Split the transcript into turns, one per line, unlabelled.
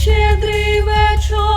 щедрий вечір,